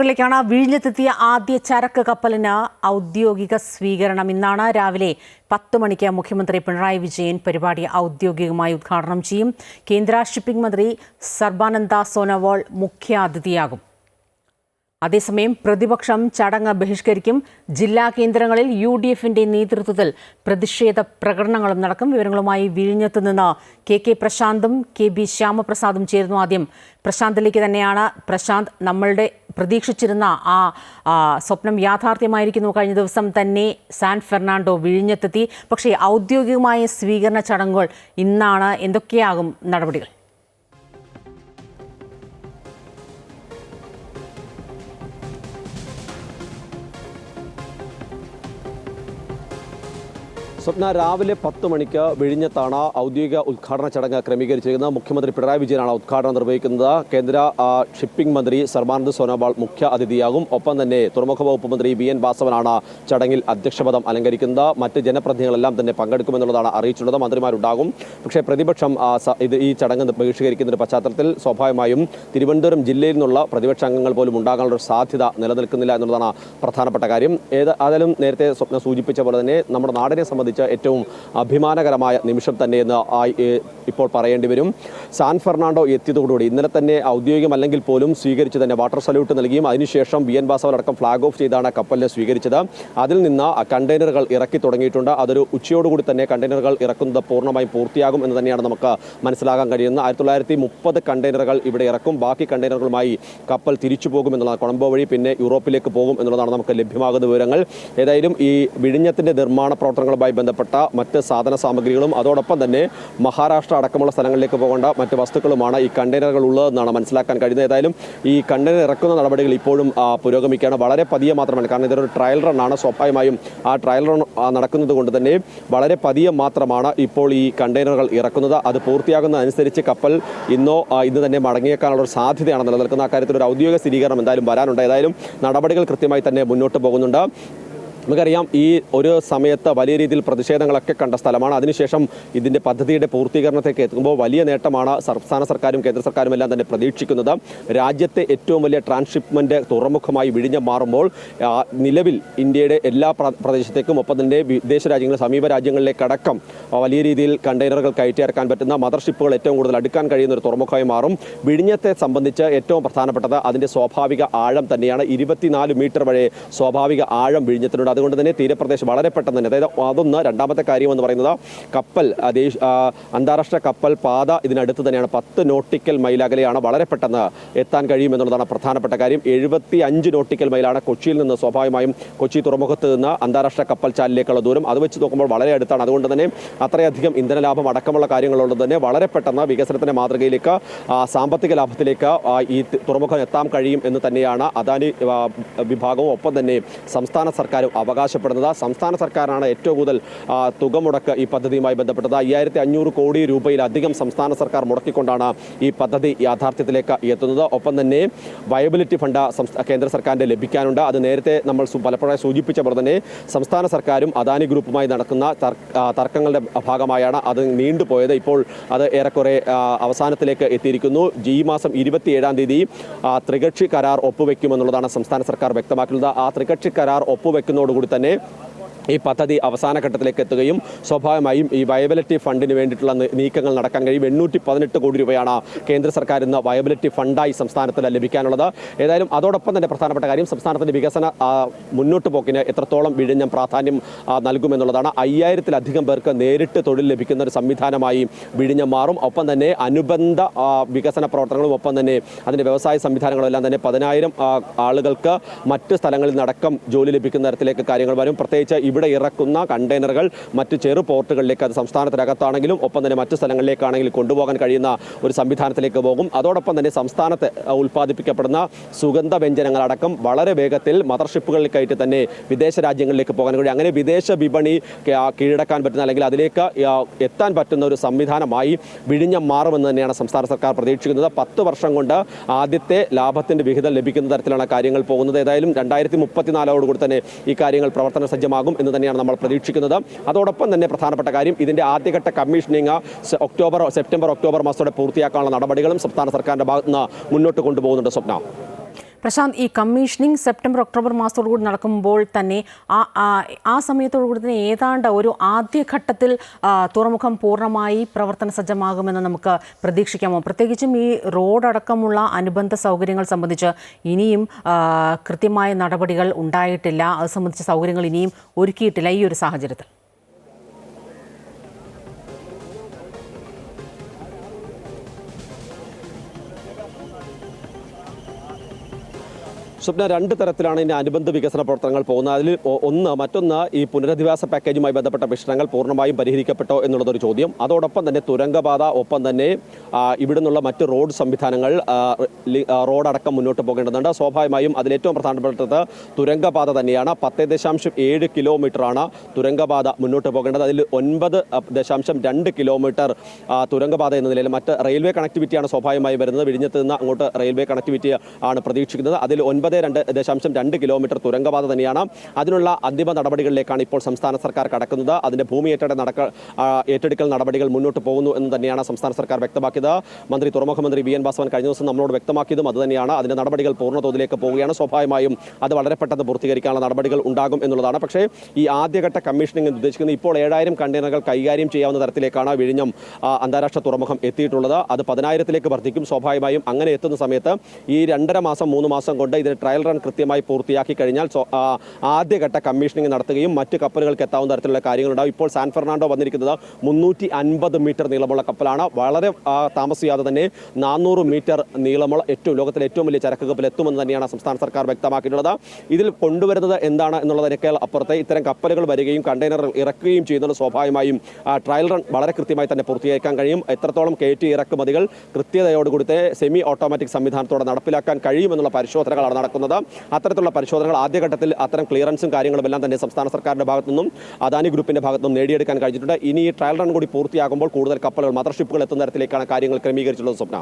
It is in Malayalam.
ിലേക്കാണ് വിഴിഞ്ഞത്തെത്തിയ ആദ്യ ചരക്ക് കപ്പലിന് ഔദ്യോഗിക സ്വീകരണം. ഇന്നാണ് രാവിലെ പത്ത് മണിക്ക് മുഖ്യമന്ത്രി പിണറായി വിജയൻ പരിപാടി ഔദ്യോഗികമായി ഉദ്ഘാടനം ചെയ്യും. കേന്ദ്ര ഷിപ്പിംഗ് മന്ത്രി സർബാനന്ദ സോനോവാൾ മുഖ്യാതിഥിയാകും. അതേസമയം പ്രതിപക്ഷം ചടങ്ങ് ബഹിഷ്കരിക്കും. ജില്ലാ കേന്ദ്രങ്ങളിൽ യു ഡി എഫിന്റെ നേതൃത്വത്തിൽ പ്രതിഷേധ പ്രകടനങ്ങളും നടക്കും. വിവരങ്ങളുമായി വിഴിഞ്ഞത്ത് നിന്ന് കെ കെ പ്രശാന്തും കെ ബി ശ്യാമപ്രസാദും ചേരുന്നു ആദ്യം. പ്രശാന്തിലേക്ക് തന്നെയാണ്. പ്രശാന്ത് നമ്മളുടെ പ്രതീക്ഷിച്ചിരുന്ന ആ സ്വപ്നം യാഥാർത്ഥ്യമായിരിക്കുന്നു. കഴിഞ്ഞ ദിവസം തന്നെ സാൻ ഫെർണാണ്ടോ വിഴിഞ്ഞത്തെത്തി. പക്ഷേ ഔദ്യോഗികമായ സ്വീകരണ ചടങ്ങുകൾ ഇന്നാണ്. എന്തൊക്കെയാകും നടപടികൾ? സ്വപ്ന രാവിലെ പത്ത് മണിക്ക് വിഴിഞ്ഞത്താണ് ഔദ്യോഗിക ഉദ്ഘാടന ചടങ്ങ് ക്രമീകരിച്ചിരിക്കുന്നത്. മുഖ്യമന്ത്രി പിണറായി വിജയനാണ് ഉദ്ഘാടനം നിർവഹിക്കുന്നത്. കേന്ദ്ര ഷിപ്പിംഗ് മന്ത്രി സർബാനന്ദ് സോനോവാൾ മുഖ്യ അതിഥിയാകും. ഒപ്പം തന്നെ തുറമുഖ വകുപ്പ് മന്ത്രി വി എൻ വാസവനാണ് ചടങ്ങിൽ അധ്യക്ഷപദം അലങ്കരിക്കുന്നത്. മറ്റ് ജനപ്രതിനിധികളെല്ലാം തന്നെ പങ്കെടുക്കുമെന്നുള്ളതാണ് അറിയിച്ചിട്ടുള്ളത്. മന്ത്രിമാരുണ്ടാകും. പക്ഷേ പ്രതിപക്ഷം ഇത് ഈ ചടങ്ങ് ബഹിഷ്കരിക്കുന്നതിന്റെ പശ്ചാത്തലത്തിൽ സ്വാഭാവികമായും തിരുവനന്തപുരം ജില്ലയിൽ നിന്നുള്ള പ്രതിപക്ഷ അംഗങ്ങൾ പോലും ഉണ്ടാകാനുള്ള സാധ്യത നിലനിൽക്കുന്നില്ല എന്നുള്ളതാണ് പ്രധാനപ്പെട്ട കാര്യം. ഏത് നേരത്തെ സ്വപ്ന സൂചിപ്പിച്ച പോലെ തന്നെ നമ്മുടെ നാടിനെ സംബന്ധിച്ച് ഏറ്റവും അഭിമാനകരമായ നിമിഷം തന്നെയെന്ന് ഇപ്പോൾ പറയേണ്ടി വരും. സാൻ ഫെർണാണ്ടോ എത്തിയതോടുകൂടി ഇന്നലെ തന്നെ ഔദ്യോഗികമല്ലെങ്കിൽ പോലും സ്വീകരിച്ച് തന്നെ വാട്ടർ സല്യൂട്ട് നൽകിയും അതിനുശേഷം വി എൻ ബാസവലടക്കം ഫ്ലാഗ് ഓഫ് ചെയ്താണ് കപ്പലിനെ സ്വീകരിച്ചത്. അതിൽ നിന്ന് കണ്ടെയ്നറുകൾ ഇറക്കി തുടങ്ങിയിട്ടുണ്ട്. അതൊരു ഉച്ചയോടുകൂടി തന്നെ കണ്ടെയ്നറുകൾ ഇറക്കുന്നത് പൂർണമായും പൂർത്തിയാകും എന്ന് തന്നെയാണ് നമുക്ക് മനസ്സിലാക്കാൻ കഴിയുന്നത്. ആയിരത്തി തൊള്ളായിരത്തി മുപ്പത് കണ്ടെയ്നറുകൾ ഇവിടെ ഇറക്കും. ബാക്കി കണ്ടെയ്നറുകളുമായി കപ്പൽ തിരിച്ചു പോകും എന്നുള്ളതാണ് കൊളംബോ വഴി. പിന്നെ യൂറോപ്പിലേക്ക് പോകും എന്നുള്ളതാണ് നമുക്ക് ലഭ്യമാകുന്ന വിവരങ്ങൾ. ഏതായാലും ഈ വിഴിഞ്ഞത്തിന്റെ നിർമ്മാണ പ്രവർത്തനങ്ങളുമായി ബന്ധപ്പെട്ട മറ്റ് സാധന സാമഗ്രികളും അതോടൊപ്പം തന്നെ മഹാരാഷ്ട്ര അടക്കമുള്ള സ്ഥലങ്ങളിലേക്ക് പോകേണ്ട മറ്റ് വസ്തുക്കളുമാണ് ഈ കണ്ടെയ്നറുകൾ ഉള്ളതെന്നാണ് മനസ്സിലാക്കാൻ കഴിയുന്നത്. ഏതായാലും ഈ കണ്ടെയ്നർ ഇറക്കുന്ന നടപടികൾ ഇപ്പോഴും പുരോഗമിക്കുകയാണ്. വളരെ പതിയെ മാത്രമാണ് കാരണം ഇതൊരു ട്രയൽ റൺ ആണ്. സ്വാഭാവികമായും ആ ട്രയൽ റൺ നടക്കുന്നത് കൊണ്ട് തന്നെ വളരെ പതിയെ മാത്രമാണ് ഇപ്പോൾ ഈ കണ്ടെയ്നറുകൾ ഇറക്കുന്നത്. അത് പൂർത്തിയാകുന്നതനുസരിച്ച് കപ്പൽ ഇന്നോ ഇന്ന് തന്നെ മടങ്ങിയേക്കാനുള്ള ഒരു സാധ്യതയാണ് നിലനിൽക്കുന്ന അക്കാര്യത്തിൽ ഒരു ഔദ്യോഗിക സ്ഥിരീകരണം എന്തായാലും വരാനുണ്ട്. ഏതായാലും നടപടികൾ കൃത്യമായി തന്നെ മുന്നോട്ട് പോകുന്നുണ്ട്. നമുക്കറിയാം ഈ ഒരു സമയത്ത് വലിയ രീതിയിൽ പ്രതിഷേധങ്ങളൊക്കെ കണ്ട സ്ഥലമാണ്. അതിനുശേഷം ഇതിന്റെ പദ്ധതിയുടെ പൂർത്തീകരണത്തേക്ക് എത്തുമ്പോൾ വലിയ നേട്ടമാണ് സംസ്ഥാന സർക്കാരും കേന്ദ്ര സർക്കാരും എല്ലാം തന്നെ പ്രതീക്ഷിക്കുന്നത്. രാജ്യത്തെ ഏറ്റവും വലിയ ട്രാൻസ്ഷിപ്മെന്റ് തുറമുഖമായി വിഴിഞ്ഞം മാറുമ്പോൾ നിലവിൽ ഇന്ത്യയുടെ എല്ലാ പ്രദേശത്തേക്കും ഒപ്പം തന്നെ വിദേശ രാജ്യങ്ങൾ സമീപ രാജ്യങ്ങളിലേക്കടക്കം വലിയ രീതിയിൽ കണ്ടെയ്നറുകൾ കയറ്റി ഇറക്കാൻ പറ്റുന്ന മദർഷിപ്പുകൾ ഏറ്റവും കൂടുതൽ അടുക്കാൻ കഴിയുന്ന ഒരു തുറമുഖമായി മാറും. വിഴിഞ്ഞത്തെ സംബന്ധിച്ച് ഏറ്റവും പ്രധാനപ്പെട്ടത് അതിന്റെ സ്വാഭാവിക ആഴം തന്നെയാണ്. ഇരുപത്തിനാല് മീറ്റർ വരെ സ്വാഭാവിക ആഴം വിഴിഞ്ഞത്തിനുണ്ട് അതുകൊണ്ട് തന്നെ തീരപ്രദേശം വളരെ പെട്ടെന്ന് തന്നെ. അതായത് അതൊന്ന് രണ്ടാമത്തെ കാര്യം എന്ന് പറയുന്നത് കപ്പൽ അന്താരാഷ്ട്ര കപ്പൽ പാത ഇതിനടുത്ത് തന്നെയാണ്. പത്ത് നോട്ടിക്കൽ മൈൽ അകലെയാണ് വളരെ പെട്ടെന്ന് എത്താൻ കഴിയുമെന്നുള്ളതാണ് പ്രധാനപ്പെട്ട കാര്യം. എഴുപത്തി അഞ്ച് നോട്ടിക്കൽ മൈലാണ് കൊച്ചിയിൽ നിന്ന് സ്വാഭാവികമായും കൊച്ചി തുറമുഖത്ത് നിന്ന് അന്താരാഷ്ട്ര കപ്പൽ ചാലിലേക്കുള്ള ദൂരം. അത് വെച്ച് നോക്കുമ്പോൾ വളരെ അടുത്താണ്. അതുകൊണ്ട് തന്നെ അത്രയധികം ഇന്ധന ലാഭം അടക്കമുള്ള കാര്യങ്ങളുള്ളത് തന്നെ വളരെ പെട്ടെന്ന് വികസനത്തിന്റെ മാതൃകയിലേക്ക് സാമ്പത്തിക ലാഭത്തിലേക്ക് ഈ തുറമുഖം എത്താൻ കഴിയും എന്ന് തന്നെയാണ് അദാനി വിഭാഗവും ഒപ്പം തന്നെ സംസ്ഥാന സർക്കാരും അവകാശപ്പെടുന്നത്. സംസ്ഥാന സർക്കാരാണ് ഏറ്റവും കൂടുതൽ തുക മുടക്ക് ഈ പദ്ധതിയുമായി ബന്ധപ്പെട്ടത്. അയ്യായിരത്തി അഞ്ഞൂറ് കോടി രൂപയിലധികം സംസ്ഥാന സർക്കാർ മുടക്കിക്കൊണ്ടാണ് ഈ പദ്ധതി യാഥാർത്ഥ്യത്തിലേക്ക് എത്തുന്നത്. ഒപ്പം തന്നെ വയബിലിറ്റി ഫണ്ട് കേന്ദ്ര സർക്കാരിന്റെ ലഭിക്കാനുണ്ട്. അത് നേരത്തെ നമ്മൾ പലപ്പോഴായി സൂചിപ്പിച്ച പോലെ തന്നെ സംസ്ഥാന സർക്കാരും അദാനി ഗ്രൂപ്പുമായി നടക്കുന്ന തർക്കങ്ങളുടെ ഭാഗമായാണ് അത് നീണ്ടുപോയത്. ഇപ്പോൾ അത് ഏറെക്കുറെ അവസാനത്തിലേക്ക് എത്തിയിരിക്കുന്നു. ഈ മാസം ഇരുപത്തിയേഴാം തീയതി ത്രികക്ഷി കരാർ ഒപ്പുവെക്കുമെന്നുള്ളതാണ് സംസ്ഥാന സർക്കാർ വ്യക്തമാക്കുന്നത്. ആ ത്രികക്ഷി കരാർ ഒപ്പുവെക്കുന്നതോടുകൂടി തന്നെ ഈ പദ്ധതി അവസാന ഘട്ടത്തിലേക്ക് എത്തുകയും സ്വാഭാവികമായും ഈ വയബിലിറ്റി ഫണ്ടിന് വേണ്ടിയിട്ടുള്ള നീക്കങ്ങൾ നടക്കാൻ കഴിയും. എണ്ണൂറ്റി പതിനെട്ട് കോടി രൂപയാണ് കേന്ദ്ര സർക്കാർ ഇന്ന് വയബിലിറ്റി ഫണ്ടായി സംസ്ഥാനത്തിന് ലഭിക്കാനുള്ളത്. ഏതായാലും അതോടൊപ്പം തന്നെ പ്രധാനപ്പെട്ട കാര്യം സംസ്ഥാനത്തിന്റെ വികസന മുന്നോട്ട് പോക്കിന് എത്രത്തോളം വിഴിഞ്ഞം പ്രാധാന്യം നൽകുമെന്നുള്ളതാണ്. അയ്യായിരത്തിലധികം പേർക്ക് നേരിട്ട് തൊഴിൽ ലഭിക്കുന്ന ഒരു സംവിധാനമായി വിഴിഞ്ഞം മാറും. ഒപ്പം തന്നെ അനുബന്ധ വികസന പ്രവർത്തനങ്ങളും ഒപ്പം തന്നെ അതിന്റെ വ്യവസായ സംവിധാനങ്ങളും എല്ലാം തന്നെ പതിനായിരം ആളുകൾക്ക് മറ്റ് സ്ഥലങ്ങളിൽ നടക്കം ജോലി ലഭിക്കുന്ന തരത്തിലേക്ക് കാര്യങ്ങൾ വരും. പ്രത്യേകിച്ച് ഇവിടെ ഇറക്കുന്ന കണ്ടെയ്നറുകൾ മറ്റ് ചെറു പോർട്ടുകളിലേക്ക് അത് സംസ്ഥാനത്തിനകത്താണെങ്കിലും ഒപ്പം തന്നെ മറ്റ് സ്ഥലങ്ങളിലേക്കാണെങ്കിലും കൊണ്ടുപോകാൻ കഴിയുന്ന ഒരു സംവിധാനത്തിലേക്ക് പോകും. അതോടൊപ്പം തന്നെ സംസ്ഥാനത്ത് ഉൽപ്പാദിപ്പിക്കപ്പെടുന്ന സുഗന്ധ വ്യഞ്ജനങ്ങളടക്കം വളരെ വേഗത്തിൽ മദർഷിപ്പുകളിലേക്കായിട്ട് തന്നെ വിദേശ രാജ്യങ്ങളിലേക്ക് പോകാൻ കഴിയും. അങ്ങനെ വിദേശ വിപണി കീഴടക്കാൻ പറ്റുന്ന അല്ലെങ്കിൽ അതിലേക്ക് എത്താൻ പറ്റുന്ന ഒരു സംവിധാനമായി വിഴിഞ്ഞം മാറുമെന്ന് തന്നെയാണ് സംസ്ഥാന സർക്കാർ പ്രതീക്ഷിക്കുന്നത്. പത്ത് വർഷം കൊണ്ട് ആദ്യത്തെ ലാഭത്തിന്റെ വിഹിതം ലഭിക്കുന്ന തരത്തിലാണ് കാര്യങ്ങൾ പോകുന്നത്. ഏതായാലും രണ്ടായിരത്തി മുപ്പത്തിനാലോടുകൂടി തന്നെ ഈ കാര്യങ്ങൾ പ്രവർത്തന സജ്ജമാകും എന്ന് തന്നെയാണ് നമ്മൾ പ്രതീക്ഷിക്കുന്നത്. അതോടൊപ്പം തന്നെ പ്രധാനപ്പെട്ട കാര്യം ഇതിന്റെ ആദ്യഘട്ട കമ്മീഷനിങ് ഒക്ടോബർ സെപ്റ്റംബർ ഒക്ടോബർ മാസത്തോടെ പൂർത്തിയാക്കാനുള്ള നടപടികളും സംസ്ഥാന സർക്കാരിന്റെ ഭാഗത്ത് നിന്ന് മുന്നോട്ട് കൊണ്ടുപോകുന്നുണ്ട് സ്വപ്ന. പ്രശാന്ത് ഈ കമ്മീഷനിങ് സെപ്റ്റംബർ ഒക്ടോബർ മാസത്തോടു കൂടി നടക്കുമ്പോൾ തന്നെ ആ സമയത്തോടു കൂടി തന്നെ ഏതാണ്ട് ഒരു ആദ്യഘട്ടത്തിൽ തുറമുഖം പൂർണമായി പ്രവർത്തന സജ്ജമാകുമെന്ന് നമുക്ക് പ്രതീക്ഷിക്കാമോ? പ്രത്യേകിച്ചും ഈ റോഡടക്കമുള്ള അനുബന്ധ സൗകര്യങ്ങൾ സംബന്ധിച്ച് ഇനിയും കൃത്യമായ നടപടികൾ ഉണ്ടായിട്ടില്ല. അത് സംബന്ധിച്ച സൗകര്യങ്ങൾ ഇനിയും ഒരുക്കിയിട്ടില്ല ഈ ഒരു സാഹചര്യത്തിൽ. സ്വപ്ന രണ്ട് തരത്തിലാണ് ഇതിന്റെ അനുബന്ധ വികസന പ്രവർത്തനങ്ങൾ പോകുന്നത്. അതിൽ ഒന്ന് മറ്റൊന്ന് ഈ പുനരധിവാസ പാക്കേജുമായി ബന്ധപ്പെട്ട പ്രശ്നങ്ങൾ പൂർണമായും പരിഹരിക്കപ്പെട്ടോ എന്നുള്ളതൊരു ചോദ്യം. അതോടൊപ്പം തന്നെ തുരങ്കപാത ഒപ്പം തന്നെ ഇവിടെ നിന്നുള്ള മറ്റ് റോഡ് സംവിധാനങ്ങൾ റോഡടക്കം മുന്നോട്ട് പോകേണ്ടതുണ്ട്. സ്വാഭാവികമായും അതിലേറ്റവും പ്രധാനപ്പെട്ടത് തുരങ്കപാത തന്നെയാണ്. പത്ത് ദശാംശം ഏഴ് കിലോമീറ്ററാണ് തുരങ്കപാത മുന്നോട്ട് പോകേണ്ടത്. അതിൽ ഒൻപത് ദശാംശം രണ്ട് കിലോമീറ്റർ തുരങ്കപാത എന്ന നിലയിൽ മറ്റ് റെയിൽവേ കണക്ടിവിറ്റിയാണ് സ്വാഭാവികമായി വരുന്നത്. വിഴിഞ്ഞത്ത് നിന്ന് അങ്ങോട്ട് റെയിൽവേ കണക്ടിവിറ്റി ആണ് പ്രതീക്ഷിക്കുന്നത്. അതിൽ ഒൻപത് രണ്ട് ദശാംശം രണ്ട് കിലോമീറ്റർ തുരങ്കപാത തന്നെയാണ്. അതിനുള്ള അന്തിമ നടപടികളിലേക്കാണ് ഇപ്പോൾ സംസ്ഥാന സർക്കാർ കടക്കുന്നത്. അതിന്റെ ഭൂമി ഏറ്റെടുക്കൽ നടക്ക ഏറ്റെടുക്കൽ നടപടികൾ മുന്നോട്ട് പോകുന്നു എന്ന് തന്നെയാണ് സംസ്ഥാന സർക്കാർ വ്യക്തമാക്കിയത്. മന്ത്രി തുറമുഖ മന്ത്രി വി എൻ വാസവൻ കഴിഞ്ഞ ദിവസം നമ്മളോട് വ്യക്തമാക്കിയതും അതുതന്നെയാണ് അതിന്റെ നടപടികൾ പൂർണതോതിലേക്ക് പോവുകയാണ്. സ്വാഭാവികമായും അത് വളരെ പെട്ടെന്ന് പൂർത്തീകരിക്കാനുള്ള നടപടികൾ ഉണ്ടാകും എന്നുള്ളതാണ്. പക്ഷേ ഈ ആദ്യഘട്ട കമ്മീഷനിങ് എന്ന് ഉദ്ദേശിക്കുന്നത് ഇപ്പോൾ ഏഴായിരം കണ്ടെയ്നറുകൾ കൈകാര്യം ചെയ്യാവുന്ന തരത്തിലേക്കാണ് വിഴിഞ്ഞം അന്താരാഷ്ട്ര തുറമുഖം എത്തിയിട്ടുള്ളത്. അത് പതിനായിരത്തിലേക്ക് വർദ്ധിക്കും. സ്വാഭാവികമായും അങ്ങനെ എത്തുന്ന സമയത്ത് ഈ രണ്ടര മാസം മൂന്ന് മാസം കൊണ്ട് ഇതിന് ട്രയൽ റൺ കൃത്യമായി പൂർത്തിയാക്കി കഴിഞ്ഞാൽ ആദ്യഘട്ട കമ്മീഷനിങ് നടത്തുകയും മറ്റ് കപ്പലുകൾക്ക് എത്താവുന്ന തരത്തിലുള്ള കാര്യങ്ങളുണ്ടാവും. ഇപ്പോൾ സാൻ ഫെർണാണ്ടോ വന്നിരിക്കുന്നത് മുന്നൂറ്റി അൻപത് മീറ്റർ നീളമുള്ള കപ്പലാണ്. വളരെ താമസിയാതെ തന്നെ നാനൂറ് മീറ്റർ നീളമുള്ള ഏറ്റവും ലോകത്തിലെ ഏറ്റവും വലിയ ചരക്ക് കപ്പൽ എത്തുമെന്ന് തന്നെയാണ് സംസ്ഥാന സർക്കാർ വ്യക്തമാക്കിയിട്ടുള്ളത്. ഇതിൽ കൊണ്ടുവരുന്നത് എന്താണ് എന്നുള്ളതിനേക്കാൾ അപ്പുറത്തെ ഇത്തരം കപ്പലുകൾ വരികയും കണ്ടെയ്നർ ഇറക്കുകയും ചെയ്യുന്നത് സ്വാഭാവികമായും ട്രയൽ റൺ വളരെ കൃത്യമായി തന്നെ പൂർത്തിയാക്കാൻ കഴിയും. എത്രത്തോളം കയറ്റി ഇറക്കുമതികൾ കൃത്യതയോടുകൂടി സെമി ഓട്ടോമാറ്റിക് സംവിധാനത്തോടെ നടപ്പിലാക്കാൻ കഴിയുമെന്നുള്ള പരിശോധനകളാണ് നടക്കുന്നത്. അത്തരത്തിലുള്ള പരിശോധനകൾ ആദ്യഘട്ടത്തിൽ അത്തരം ക്ലിയറൻസും കാര്യങ്ങളും എല്ലാം തന്നെ സംസ്ഥാന സർക്കാരിന്റെ ഭാഗത്തു നിന്നും അദാനി ഗ്രൂപ്പിന്റെ ഭാഗത്തു നിന്നും നേടിയെടുക്കാൻ കഴിഞ്ഞിട്ടുണ്ട്. ഇനി ഈ ട്രയൽ റൺ കൂടി പൂർത്തിയാകുമ്പോൾ കൂടുതൽ കപ്പലുകൾ മദർഷിപ്പുകൾ എത്തുന്ന തരത്തിലേക്കാണ് കാര്യങ്ങൾ ക്രമീകരിച്ചിട്ടുള്ളത് സ്വപ്ന.